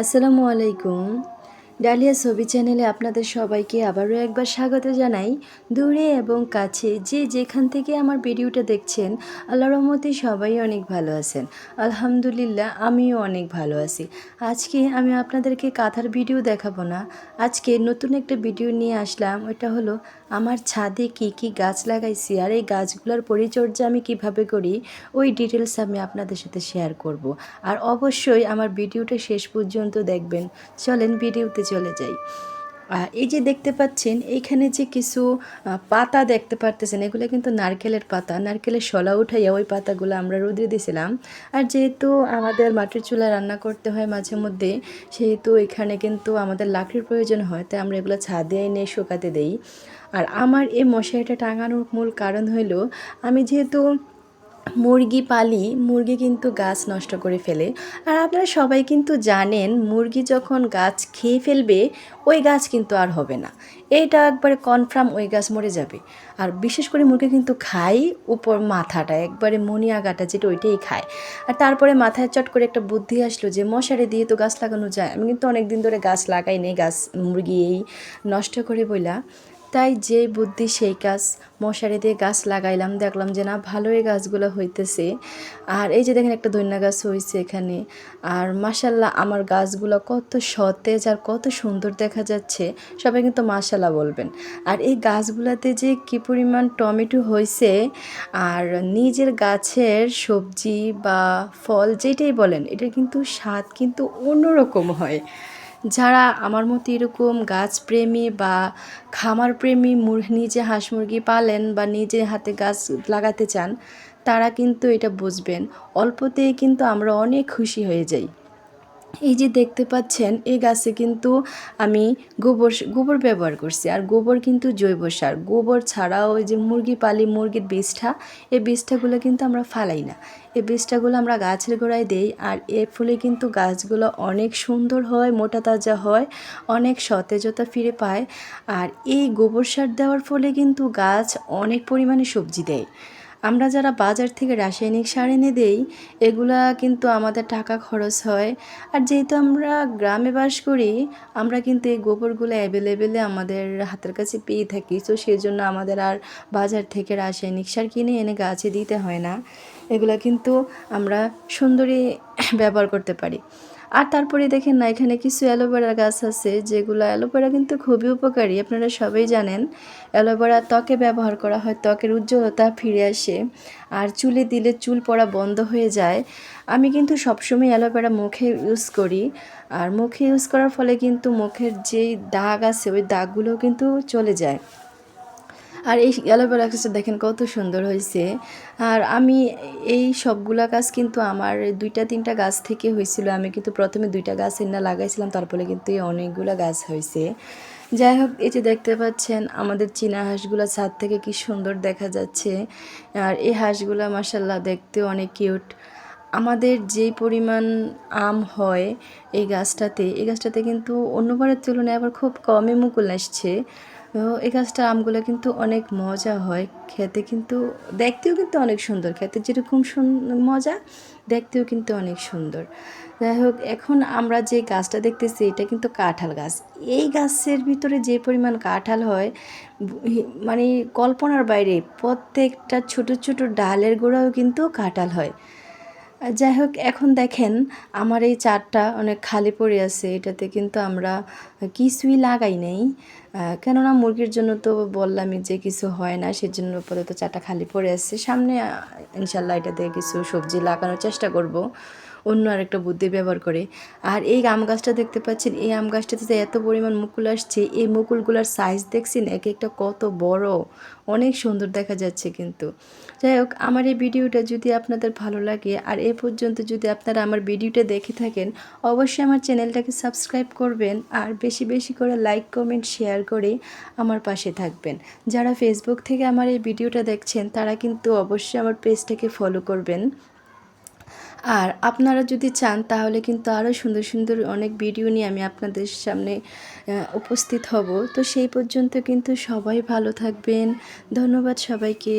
আসসালামু আলাইকুম। ডালিয়া ছবি চ্যানেলে আপনাদের সবাইকে আবারও একবার স্বাগত জানাই। দূরে এবং কাছে যে যেখান থেকে আমার ভিডিওটা দেখছেন আল্লাহ রহমতে সবাই অনেক ভালো আছেন। আলহামদুলিল্লাহ, আমিও অনেক ভালো আছি। আজকে আমি আপনাদেরকে কাঁথার ভিডিও দেখাবো না। আজকে নতুন একটা ভিডিও নিয়ে আসলাম, ওটা হলো, আমার ছাদে কি কি গাছ লাগাইছি আর এই গাছগুলোর পরিচর্যা আমি কীভাবে করি, ওই ডিটেলস আমি আপনাদের সাথে শেয়ার করব। আর অবশ্যই আমার ভিডিওটা শেষ পর্যন্ত দেখবেন। চলেন ভিডিওতে চলে যাই। এই যে দেখতে পাচ্ছেন, এইখানে যে কিছু পাতা দেখতে পারতেছেন, এগুলো কিন্তু নারকেলের পাতা। নারকেলের শলা উঠাইয়া ওই পাতাগুলো আমরা রোদে দিয়েছিলাম আর যেহেতু আমাদের মাটির চুলা রান্না করতে হয় মাঝে মধ্যে, সেহেতু এখানে কিন্তু আমাদের লাকড়ির প্রয়োজন হয়, তাই আমরা এগুলো ছাদে এনে শুকাতে দেই। আর আমার এই মশারিটা টাঙানোর মূল কারণ হলো আমি যেহেতু মুরগি পালি, মুরগি কিন্তু গাছ নষ্ট করে ফেলে। আর আপনারা সবাই কিন্তু জানেন, মুরগি যখন গাছ খেয়ে ফেলবে, ওই গাছ কিন্তু আর হবে না। এইটা একবারে কনফার্ম ওই গাছ মরে যাবে। আর বিশেষ করে মুরগি কিন্তু খায় উপর মাথাটা, একবারে মনি আগাটা যেটা ওইটাই খায়। আর তারপরে মাথায় চট করে একটা বুদ্ধি আসলো যে, মশারি দিয়ে তো গাছ লাগানো যায়। আমি কিন্তু অনেক দিন ধরে গাছ লাগাই নেই, গাছ মুরগি এই নষ্ট করে বইলা। তাই যেই বুদ্ধি সেই কাজ। মশারি দিয়ে গাছ লাগাইলাম, দেখলাম যে না, ভালোই গাছগুলো হইতেছে। আর এই যে দেখেন একটা ধন্যা গাছ হয়েছে এখানে। আর মাসাল্লাহ আমার গাছগুলো কত সতেজ আর কত সুন্দর দেখা যাচ্ছে। সবাই কিন্তু মাসাল্লাহ বলবেন। আর এই গাছগুলোতে যে কি পরিমাণ টমেটো হয়েছে আর নিজের গাছের সবজি বা ফল যেটাই বলেন এটা কিন্তু স্বাদ কিন্তু অন্যরকম হয়। যারা আমার মতো এরকম গাছপ্রেমী বা খামার প্রেমী নিজে হাঁস মুরগি পালেন বা নিজে হাতে গাছ লাগাতে চান, তারা কিন্তু এটা বুঝবেন। অল্পতেই কিন্তু আমরা অনেক খুশি হয়ে যাই। এই যে দেখতে পাচ্ছেন, এই গাছে কিন্তু আমি গোবর গোবর ব্যবহার করছি। আর গোবর কিন্তু জৈব সার। গোবর ছাড়াও ওই যে মুরগি পালি, মুরগির বীজটা, এই বীজটাগুলো কিন্তু আমরা ফালাই না। এই বীজটাগুলো আমরা গাছের গোড়ায় দেই আর এর ফলে কিন্তু গাছগুলো অনেক সুন্দর হয়, মোটা তাজা হয়, অনেক সতেজতা ফিরে পায়। আর এই গোবর সার দেওয়ার ফলে কিন্তু গাছ অনেক পরিমাণে সবজি দেয়। আমরা যারা বাজার থেকে রাসায়নিক সার এনে দেই, এগুলা কিন্তু আমাদের টাকা খরচ হয়। আর যেহেতু আমরা গ্রামে বাস করি, আমরা কিন্তু এই গোবরগুলো অ্যাভেলেবেলে আমাদের হাতের কাছে পেয়ে থাকি। তো সেই জন্য আমাদের আর বাজার থেকে রাসায়নিক সার কিনে এনে গাছে দিতে হয় না। এগুলা কিন্তু আমরা সুন্দরী ব্যবহার করতে পারি। আর তারপরে দেখেন না, এখানে কিছু অ্যালোভেরা গাছ আছে, যেগুলো অ্যালোভেরা কিন্তু খুবই উপকারী, আপনারা সবাই জানেন। অ্যালোভেরা ত্বকে ব্যবহার করা হয়, ত্বকের উজ্জ্বলতা ফিরে আসে, আর চুলে দিলে চুল পড়া বন্ধ হয়ে যায়। আমি কিন্তু সবসময় অ্যালোভেরা মুখে ইউজ করি, আর মুখে ইউজ করার ফলে কিন্তু মুখের যেই দাগ আছে, ওই দাগগুলো কিন্তু চলে যায়। আর এই অ্যালোভেরা গাছটা দেখেন কত সুন্দর হয়েছে। আর আমি এই সবগুলা গাছ কিন্তু আমার দুইটা তিনটা গাছ থেকে হয়েছিল। আমি কিন্তু প্রথমে দুইটা গাছ এনে লাগাইছিলাম, তারপরে কিন্তু এই অনেকগুলো গাছ হয়েছে। যাই হোক, এই যে দেখতে পাচ্ছেন আমাদের চীনা হাঁসগুলো ছাদ থেকে কি সুন্দর দেখা যাচ্ছে। আর এই হাঁসগুলো মাসাল্লাহ দেখতে অনেক কিউট। আমাদের যেই পরিমাণ আম হয় এই গাছটাতে এই গাছটাতে কিন্তু অন্যবারের তুলনায় আবার খুব কমই মুকুল আসছে। এই গাছটা আমগুলো কিন্তু অনেক মজা হয়। খেতে কিন্তু, দেখতেও কিন্তু অনেক সুন্দর। খেতে যেরকম মজা, দেখতেও কিন্তু অনেক সুন্দর। যাই হোক, এখন আমরা যে গাছটা দেখতেছি, এটা কিন্তু কাঁঠাল গাছ। এই গাছের ভিতরে যে পরিমাণ কাঁঠাল হয় মানে কল্পনার বাইরে প্রত্যেকটা ছোট ছোট ডালের গোড়াও কিন্তু কাঁঠাল হয়। যাই হোক, এখন দেখেন আমার এই চারটা অনেক খালি পড়ে আছে, এটাতে কিন্তু আমরা কিছুই লাগাই নেই। কেননা মুরগির জন্য তো বললামই যে কিছু হয় না, সেজন্য আপাতত চারটা খালি পড়ে আছে। সামনে ইনশাল্লাহ এটাতে কিছু সবজি লাগানোর চেষ্টা করব, অন্য আরেকটা বুদ্ধি ব্যবহার করে। আর এই আম গাছটা দেখতে পাচ্ছেন, এই আম গাছটাতে যে এত পরিমাণ মুকুল আসছে, এই মুকুলগুলোর সাইজ দেখছেন এক একটা কত বড়, অনেক সুন্দর দেখা যাচ্ছে কিন্তু। যাই হোক, আমার এই ভিডিওটা যদি আপনাদের ভালো লাগে, আর এ পর্যন্ত যদি আপনারা আমার ভিডিওটা দেখে থাকেন, অবশ্যই আমার চ্যানেলটাকে সাবস্ক্রাইব করবেন, আর বেশি বেশি করে লাইক, কমেন্ট, শেয়ার করে আমার পাশে থাকবেন। যারা ফেসবুক থেকে আমার এই ভিডিওটা দেখছেন, তারা কিন্তু অবশ্যই আমার পেজটাকে ফলো করবেন। আর আপনারা যদি চান, তাহলে কিন্তু আরও সুন্দর সুন্দর অনেক ভিডিও নিয়ে আমি আপনাদের সামনে উপস্থিত হব। তো সেই পর্যন্ত কিন্তু সবাই ভালো থাকবেন। ধন্যবাদ সবাইকে।